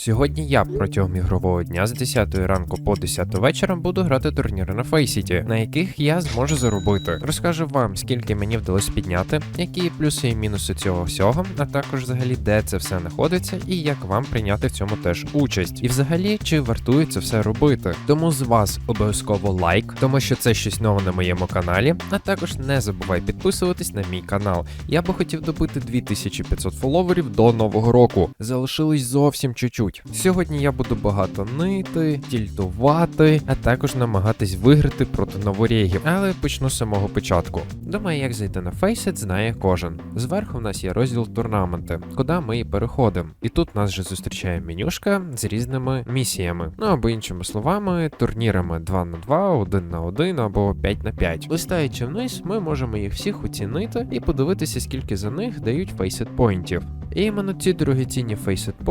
Сьогодні я протягом ігрового дня з 10 ранку по 10 вечора буду грати турніри на Фейсіті, на яких я зможу заробити. Розкажу вам, скільки мені вдалося підняти, які плюси і мінуси цього всього, а також взагалі де це все знаходиться і як вам прийняти в цьому теж участь. І взагалі, чи вартує це все робити. Тому з вас обов'язково лайк, тому що це щось нове на моєму каналі. А також не забувай підписуватись на мій канал. Я би хотів добити 2500 фоловерів до нового року. Залишилось зовсім чуть-чуть. Сьогодні я буду багато нити, тільтувати, а також намагатись виграти проти новорєгів. Але почну з самого початку. Думаю, як зайти на Faceit, знає кожен. Зверху в нас є розділ турнаменти, куди ми і переходимо. І тут нас вже зустрічає менюшка з різними місіями. Ну або іншими словами, турнірами 2 на 2, 1 на 1 або 5 на 5. Листаючи вниз, ми можемо їх всіх оцінити і подивитися, скільки за них дають Faceit поінтів. І іменно ці дорогоцінні Faceit в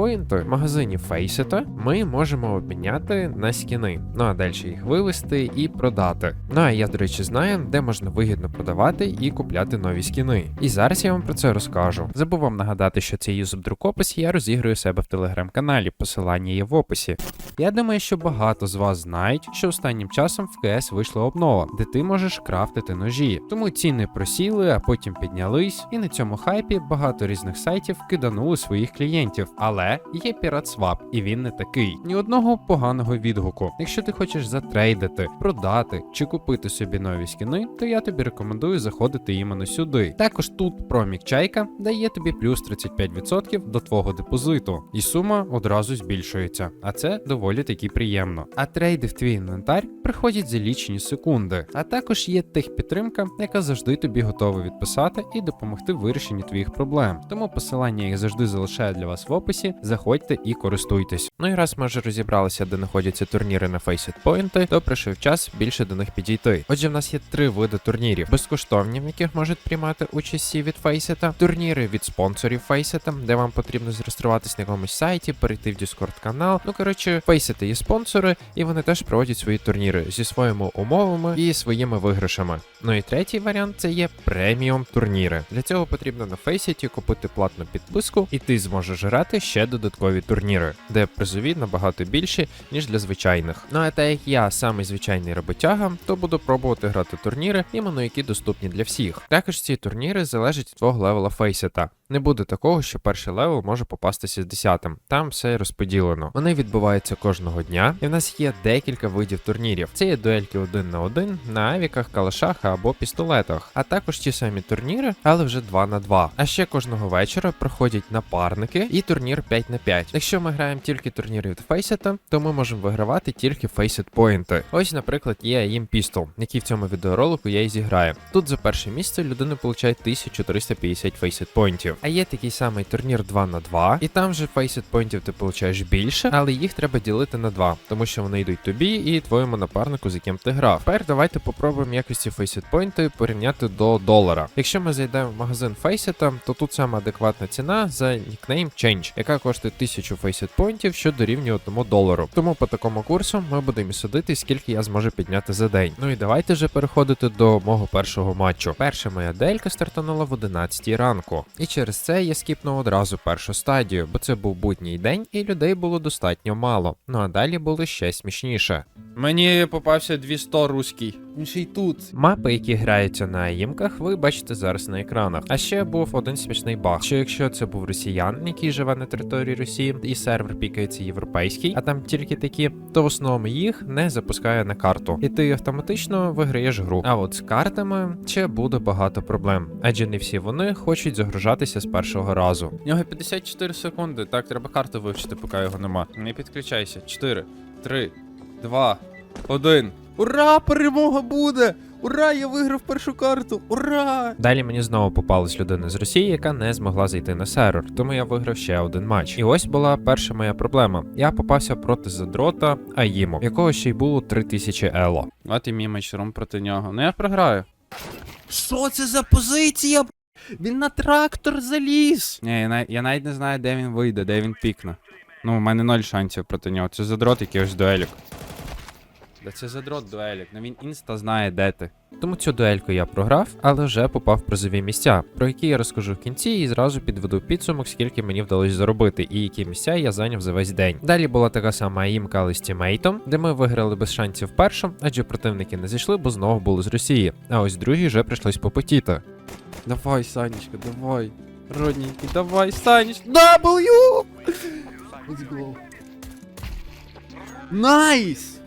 магазині Faceit ми можемо обміняти на скіни. Ну а далі їх вивести і продати. Ну а я, до речі, знаю, де можна вигідно продавати і купляти нові скіни. І зараз я вам про це розкажу. Забув вам нагадати, що цей юзер друкопис я розіграю себе в телеграм-каналі. Посилання є в описі. Я думаю, що багато з вас знають, що останнім часом в КС вийшла обнова, де ти можеш крафтити ножі. Тому ціни просіли, а потім піднялись, і на цьому хайпі багато різних сайтів киданули своїх клієнтів. Але є PiratSwap, і він не такий. Ні одного поганого відгуку. Якщо ти хочеш затрейдити, продати чи купити собі нові скіни, то я тобі рекомендую заходити іменно сюди. Також тут промік чайка дає тобі плюс 35% до твого депозиту, і сума одразу збільшується. А це доволі таки приємно. А трейди в твій інвентар приходять за лічені секунди. А також є техпідтримка, яка завжди тобі готова відписати і допомогти в вирішенні твоїх проблем. Тому посилання я завжди залишаю для вас в описі. Заходьте і користуйтесь. Ну і раз ми вже розібралися, де знаходяться турніри на Point, то прийшов час більше до них підійти. Отже, в нас є три види турнірів: безкоштовні, в яких можуть приймати участь від Faceit, турніри від спонсорів Faceit, де вам потрібно зареєструватись на якомусь сайті, перейти в Discord канал. Ну коротше, Faceit є спонсори, і вони теж проводять свої турніри зі своїми умовами і своїми виграшами. Ну і третій варіант це є преміум турніри. Для цього потрібно на Фейсіті купити платну підписку, і ти зможеш грати ще додаткові турніри, де призові набагато більші, ніж для звичайних. Ну а так як я самий звичайний роботяга, то буду пробувати грати турніри, іменно які доступні для всіх. Також ці турніри залежать від твого левела Фейсета. Не буде такого, що перший левел може попастися з 10 Там все розподілено. Вони відбуваються кожного дня, і в нас є декілька видів турнірів. Це є дуельки один на один на авіках, калашах або пістолетах, а також ті самі турніри, але вже 2 на 2. А ще кожного вечора проходять напарники і турнір 5 на 5. Якщо ми граємо тільки турніри від Фейсета, то ми можемо вигравати тільки Faceit поінти. Ось, наприклад, є AIM Pistol, який в цьому відеоролику я і зіграю. Тут за перше місце людина получає 1350 Faceit поінтів. А є такий самий турнір 2 на 2, і там же Faceit поінтів ти получаєш більше, але їх треба ділити на 2, тому що вони йдуть тобі і твоєму напарнику, з яким ти грав. Тепер давайте попробуємо якості Faceit поінти порівняти до долара. Якщо ми зайдемо в магазин Faceit, то тут саме адекватна ціна за нікнейм Change, яка коштує 1000 Faceit поінтів, що дорівнює 1 долару. Тому по такому курсу ми будемо судити, скільки я зможу підняти за день. Ну і давайте вже переходити до мого першого матчу. Перша моя делька стартанула в 11 ранку. І через це я скіпнув одразу першу стадію, бо це був будній день і людей було достатньо мало. Ну а далі було ще смішніше. Мені попався 200 руський. Він ще й тут. Мапи, які граються на аїмках, ви бачите зараз на екранах. А ще був один смішний баг, що якщо це був росіян, який живе на території Росії, і сервер пікається європейський, а там тільки такі, то в основному їх не запускає на карту, і ти автоматично виграєш гру. А от з картами ще буде багато проблем, адже не всі вони хочуть загружатися з першого разу. У нього 54 секунди. Так, треба карту вивчити, поки його нема. Не підключайся. 4, 3, 2, 1. Ура! Перемога буде! Ура! Я виграв першу карту! Ура! Далі мені знову попалась людина з Росії, яка не змогла зайти на сервер, тому я виграв ще один матч. І ось була перша моя проблема. Я попався проти задрота Аїму, в якого ще й було 3000 ело. От і мій матчрум проти нього. Ну я програю. Що це за позиція? Він на трактор заліз. Ні, я, нав- я навіть не знаю, де він вийде, де він пікне. Ну, у мене ноль шансів проти нього. Це задрот якийсь дуелік. Да це задрот дуелік, ну він інста знає, де ти. Тому цю дуельку я програв, але вже попав в призові місця, про які я розкажу в кінці і зразу підведу підсумок, скільки мені вдалося заробити, і які місця я зайняв за весь день. Далі була така сама імка, але з тімейтом, де ми виграли без шансів першим, адже противники не зійшли, бо знову були з Росії. А ось другий вже прийшлось попотіти. Давай, Санечка, давай. Родненький, давай, Санеч. W! Найс!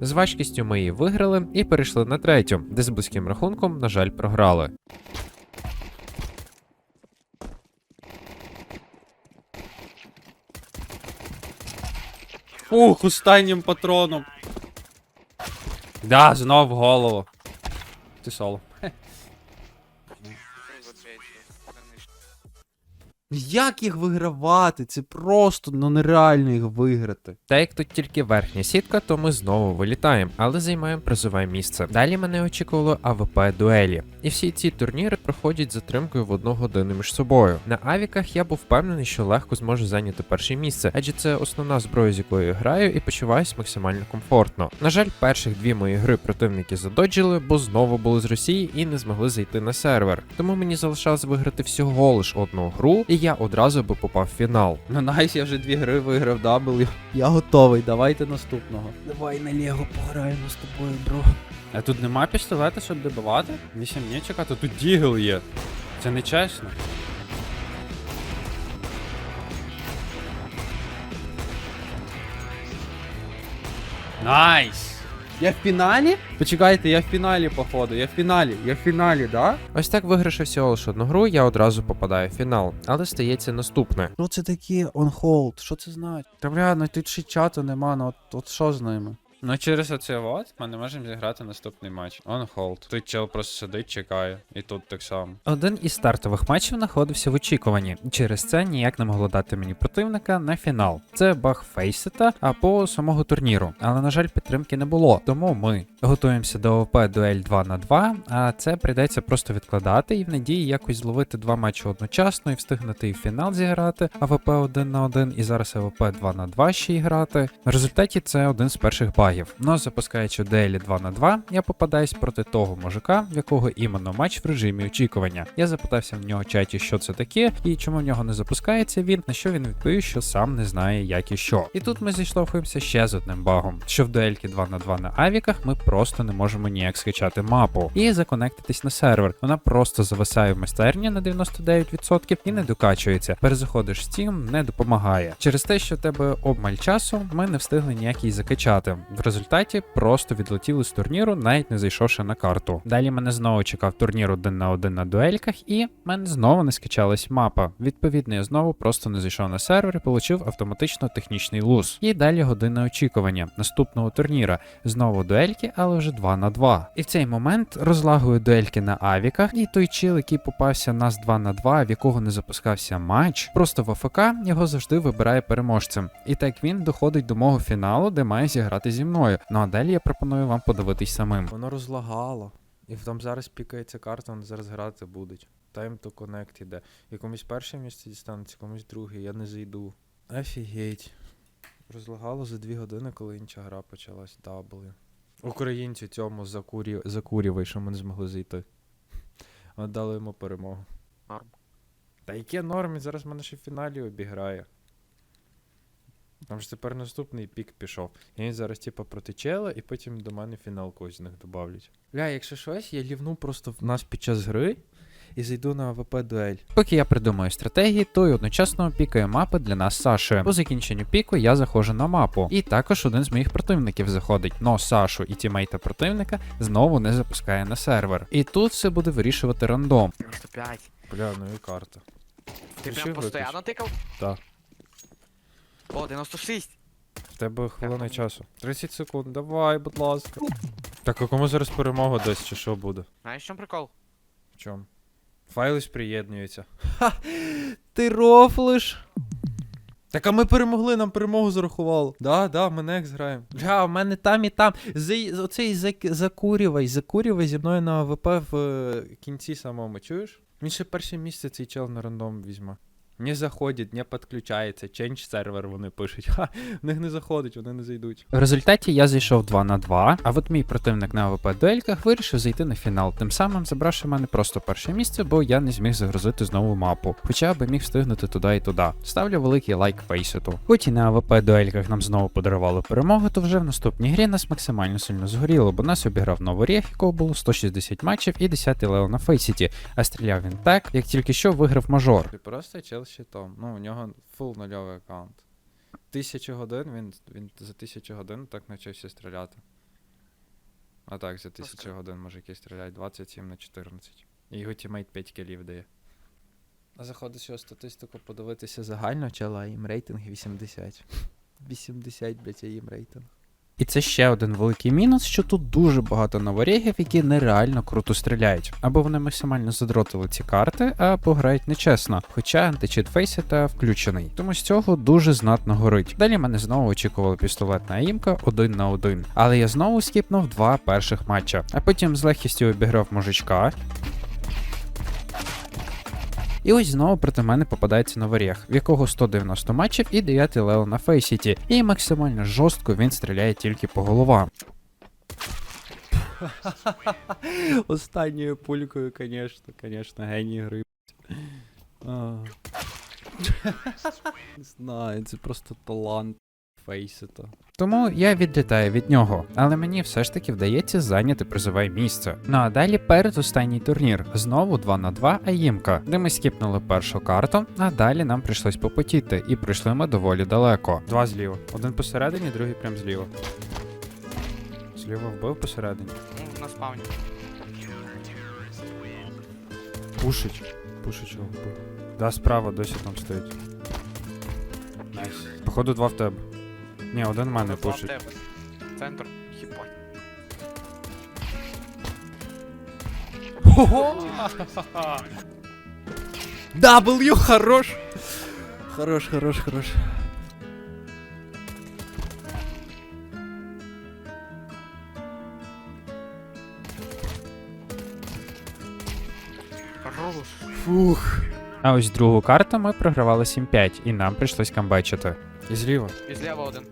З важкістю ми її виграли і перейшли на третю, де з близьким рахунком, на жаль, програли. Фух, останнім патроном. Да, знов в голову. Ти соло. Як їх вигравати? Це просто ну нереально їх виграти. Та як тут тільки верхня сітка, то ми знову вилітаємо, але займаємо призове місце. Далі мене очікувало АВП дуелі. І всі ці турніри проходять затримкою в одну годину між собою. На авіках я був впевнений, що легко зможу зайняти перше місце, адже це основна зброя, з якою я граю, і почуваюсь максимально комфортно. На жаль, перших дві мої гри противники задоджили, бо знову були з Росії і не змогли зайти на сервер. Тому мені залишалось виграти всього лиш одну гру, і я одразу би попав в фінал. Ну найс, я вже дві гри виграв W. Я готовий, давайте наступного. Давай на Лего пограємо з тобою, бро. А тут нема пістолета, щоб добивати? Вісім не чекати, тут дігл є. Це не чесно. Найс! Я в фіналі? Почекайте, я в фіналі, походу. Я в фіналі. Я в фіналі, да? Ось так вигравши всього лише одну гру, я одразу попадаю в фінал, але стається наступне. Що це таке on hold? Що це значить? Та бля, ну тут ще чату нема, ну от, от що з ними? Ну через оце от ми не можемо зіграти наступний матч. On hold. Тут чел просто сидить, чекає. І тут так само. Один із стартових матчів знаходився в очікуванні. Через це ніяк не могло дати мені противника на фінал. Це баг фейсета або самого турніру. Але на жаль, підтримки не було. Тому ми готуємося до ОП дуель 2 на 2, а це прийдеться просто відкладати і в надії якось зловити два матчі одночасно і встигнути і в фінал зіграти АВП 1 на 1 і зараз АВП 2 на 2 ще й грати. В результаті це один з перших багів. Но запускаючи дуелі 2 на 2, я попадаюсь проти того мужика, в якого іменно матч в режимі очікування. Я запитався в нього чаті, що це таке, і чому в нього не запускається він, на що він відповів, що сам не знає, як і що. І тут ми зіштовхуємося ще з одним багом, що в дуельки 2 на 2 на авіках ми просто не можемо ніяк скачати мапу і законектитись на сервер. Вона просто зависає в майстерні на 99% і не докачується. Перезаходиш Steam, не допомагає. Через те, що тебе обмаль часу, ми не встигли ніякий закачати. В результаті просто відлетіли з турніру, навіть не зайшовши на карту. Далі мене знову чекав турнір один на один на дуельках, і мене знову не скачалась мапа. Відповідно, я знову просто не зайшов на сервер і отримав автоматично технічний луз. І далі година очікування наступного турніра. Знову дуельки, але вже 2 на 2. І в цей момент розлагую дуельки на авіках, і той чил, який попався нас 2 на 2, в якого не запускався матч, просто в АФК його завжди вибирає переможцем. І так він доходить до мого фіналу, де має зіграти зі мною. Ну а далі я пропоную вам подивитись самим. Воно розлагало. І там зараз пікається карта, вони зараз грати будуть. Time to connect іде. І комусь перше місце дістанеться, комусь друге, я не зайду. Офігеть. Розлагало за дві години, коли інша гра почалась. W. Українцю цьому закурі... закурювай, що ми не змогли зайти. От дали йому перемогу. Норм. Та яке норм, він зараз мене ще в фіналі обіграє. Там ж тепер наступний пік пішов. І він зараз, типа, проти чела, і потім до мене фінал когось з них добавлять. Бля, якщо щось, я лівну просто в нас під час гри і зайду на АВП дуель. Поки я придумаю стратегії, то й одночасно пікаю мапи для нас Сашою. По закінченню піку я заходжу на мапу. І також один з моїх противників заходить. Но Сашу і тімейта противника знову не запускає на сервер. І тут все буде вирішувати рандом. 95. Бля, ну і карта. Ти прям постійно тикав? Так. О, 96. В тебе хвилина часу. 30 секунд, давай, будь ласка. Так, а кому зараз перемога дасть, чи що буде? Знаєш, в чому прикол? В чому? Файлись приєднуються. Ха! Ти рофлиш? Так а ми перемогли, нам перемогу зарахувало. Да, да, ми не граємо. Бля, в мене там і там. Зай, оцей зак, закурювай, закурювай зі мною на АВП в е, кінці самому, чуєш? Він ще перше місце цей чел на рандом візьме. Не заходить, не підключається, change сервер вони пишуть. Ха, в них не заходить, вони не зайдуть. В результаті я зайшов 2 на 2, а от мій противник на АВП дуельках вирішив зайти на фінал, тим самим забравши в мене просто перше місце, бо я не зміг загрузити знову мапу, хоча би міг встигнути туди і туди. Ставлю великий лайк фейситу. Хоч і на АВП дуельках нам знову подарували перемогу, то вже в наступній грі нас максимально сильно згоріло, бо нас обіграв Новорєх, якого було 160 матчів і 10 левел на фейсіті, а стріляв він так, як тільки що виграв мажор. Ти просто чел щитом. Ну, у нього фул нульовий аккаунт. Тисячу годин він, він за тисячу годин так навчився стріляти. А так, за тисячу годин може якийсь стріляти 27 на 14. І його тімейт 5 кілів дає. А заходиш його статистику подивитися загально, чела їм рейтинг 80. 80, блять, їм рейтинг. І це ще один великий мінус, що тут дуже багато новорігів, які нереально круто стріляють. Або вони максимально задротили ці карти, або грають нечесно, хоча античит фейсета включений. Тому з цього дуже знатно горить. Далі мене знову очікувала пістолетна аїмка один на один. Але я знову скіпнув два перших матча, а потім з легкістю обіграв мужичка. І ось знову проти мене попадається Новорєх, в якого 190 матчів і 9 левел на фейсіті, і максимально жорстко він стріляє тільки по головам. Останньою пулькою, звісно, звісно, геній гри. Не знаю, це просто талант фейсета. Тому я відлітаю від нього, але мені все ж таки вдається зайняти призове місце. Ну а далі передостанній турнір. Знову 2 на 2 аїмка, де ми скіпнули першу карту, а далі нам прийшлось попотіти, і прийшли ми доволі далеко. Два зліва. Один посередині, другий прям зліва. Зліва вбив посередині. Ну, на спавні. Пушить. Пушить його вбив. Да, справа досі там стоїть. Найс. Походу два в тебе. Ні, один мене пушить. Центр. Хіпать. W, хорош! Хорош, хорош, хорош. Хорош. Фух. А ось другу карту ми програвали 7-5, і нам прийшлось камбечити. І зліва. І зліва один.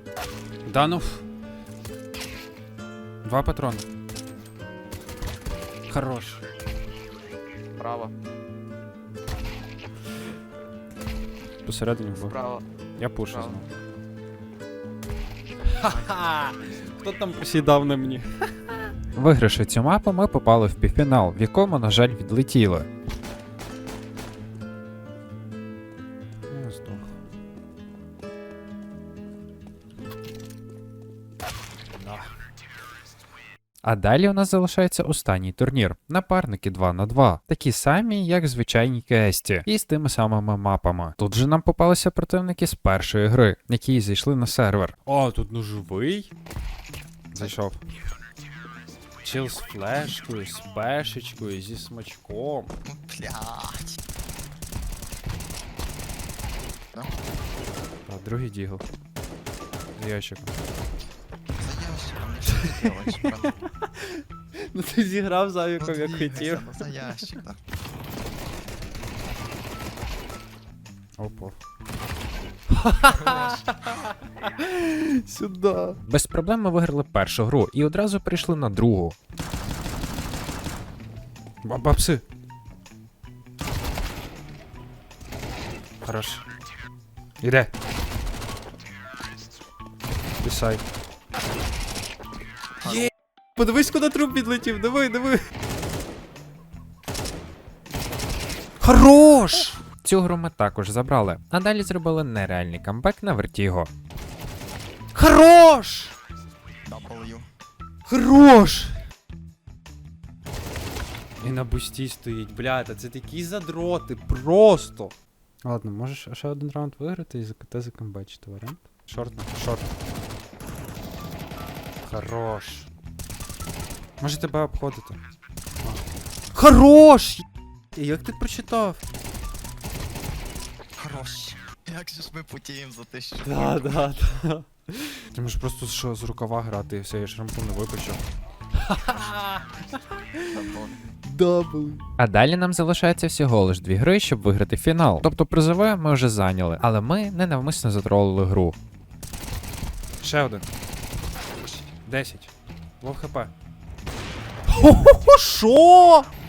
Да ну. Два патрони. Хорош. Право. Посередині вбив. Право. Я пушу Право. знову. Ха-ха! Хто там посідав на мені? Вигравши цю мапу, ми попали в півфінал, в якому, на жаль, відлетіли. Я здох. А далі у нас залишається останній турнір. Напарники 2 на 2 такі самі, як звичайні кесті, і з тими самими мапами. Тут же нам попалися противники з першої гри, які зайшли на сервер. О, тут ну живий. Зайшов. Чил з флешкою, з пешечкою, зі смачком. Блять. А другий дігл. З ящиком. Ну брат? Ну ти зіграв за Ну двигайся, ну за ящик, да. Опа. Сюда. Без проблем ми виграли першу гру і одразу перейшли на другу. Бабапси. Хорош. Іде. Писай. Подивись, куди труп підлетів. Диви, диви. Хорош! Цю гру ми також забрали, а далі зробили нереальний камбек на Вертіго. Хорош! Хорош! І на бусті стоїть, блядь, це такі задроти, просто. Ладно, можеш ще один раунд виграти і ЗКТ закомбачити варіант. Шорт, шорт. Хорош. Може тебе обходити. Хорош! Як ти прочитав? Хорош. Як же ж ми потіємо за те, що... Да, да, да. Ти можеш просто що з рукава грати і все, я шрампу не випечу. Дабл. А далі нам залишається всього лиш дві гри, щоб виграти фінал. Тобто призове ми вже зайняли, але ми ненавмисно затролили гру. Ще один. 10. Лов хп. Що? Я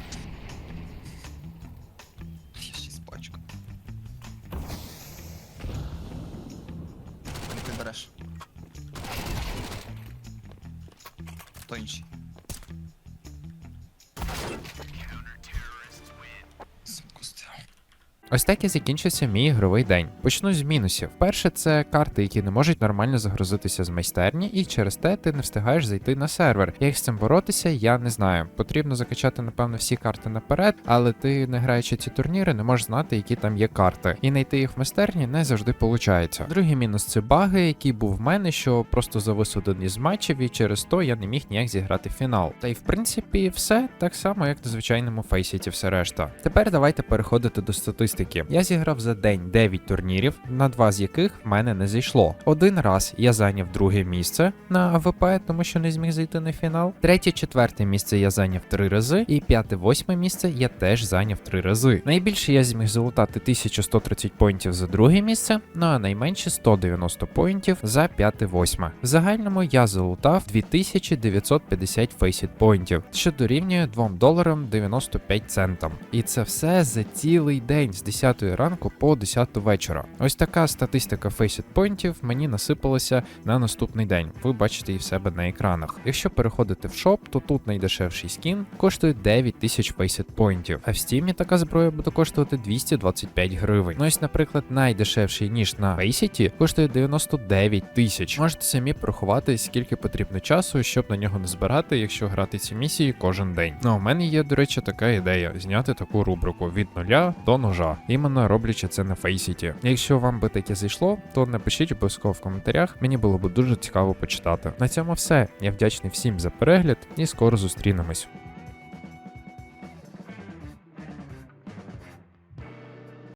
Ось так і закінчився мій ігровий день. Почну з мінусів. Перше, це карти, які не можуть нормально загрузитися з майстерні, і через те ти не встигаєш зайти на сервер. Як з цим боротися, я не знаю. Потрібно закачати, напевно, всі карти наперед, але ти, не граючи ці турніри, не можеш знати, які там є карти. І знайти їх в майстерні не завжди виходить. Другий мінус це баги, який був в мене, що просто завис один із матчів, і через то я не міг ніяк зіграти фінал. Та й в принципі все так само, як на звичайному фейсіті, все решта. Тепер давайте переходити до статистики. Я зіграв за день 9 турнірів, на два з яких в мене не зайшло. Один раз я зайняв друге місце на АВП, тому що не зміг зайти на фінал. Третє, четверте місце я зайняв три рази, і п'яте, восьме місце я теж зайняв три рази. Найбільше я зміг залутати 1130 поінтів за друге місце, ну а найменше 190 поінтів за п'яте, восьме. В загальному я залутав 2950 фейсіт поінтів, що дорівнює 2 доларам 95 центам. І це все за цілий день з 10 ранку по 10 вечора. Ось така статистика фейсіт поінтів мені насипалася на наступний день. Ви бачите її в себе на екранах. Якщо переходити в шоп, то тут найдешевший скін коштує 9000 фейсіт поінтів, а в стімі така зброя буде коштувати 225 гривень. Ну ось, наприклад, найдешевший ніж на фейсіті коштує 99 тисяч. Можете самі порахувати, скільки потрібно часу, щоб на нього не збирати, якщо грати ці місії кожен день. Ну у мене є, до речі, така ідея зняти таку рубрику від нуля до ножа, іменно роблячи це на фейсіті. Якщо вам би таке зайшло, то напишіть обов'язково в коментарях. Мені було б дуже цікаво почитати. На цьому все. Я вдячний всім за перегляд і скоро зустрінемось.